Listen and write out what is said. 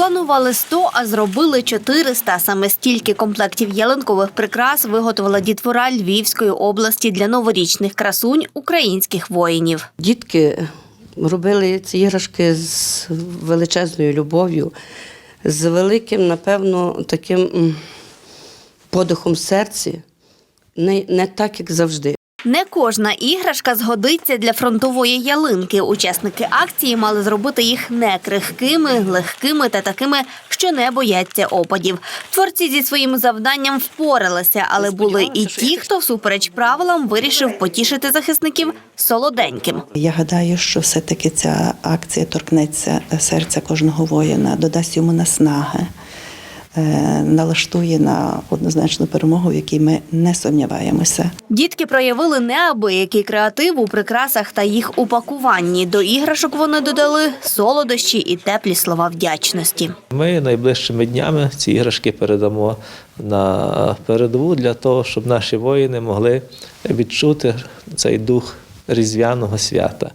Планували 100, а зробили 400. Саме стільки комплектів ялинкових прикрас виготовила дітвора Львівської області для новорічних красунь українських воїнів. Дітки робили ці іграшки з величезною любов'ю, з великим, напевно, таким подихом серці, не, не так, як завжди. Не кожна іграшка згодиться для фронтової ялинки. Учасники акції мали зробити їх не крихкими, легкими та такими, що не бояться опадів. Творці зі своїм завданням впоралися, але були і ті, хто всупереч правилам вирішив потішити захисників солоденьким. Я гадаю, що все-таки ця акція торкнеться серця кожного воїна, додасть йому наснаги, налаштує на однозначну перемогу, в якій ми не сумніваємося. Дітки проявили неабиякий креатив у прикрасах та їх упакуванні. До іграшок вони додали солодощі і теплі слова вдячності. Ми найближчими днями ці іграшки передамо на передову для того, щоб наші воїни могли відчути цей дух різдвяного свята.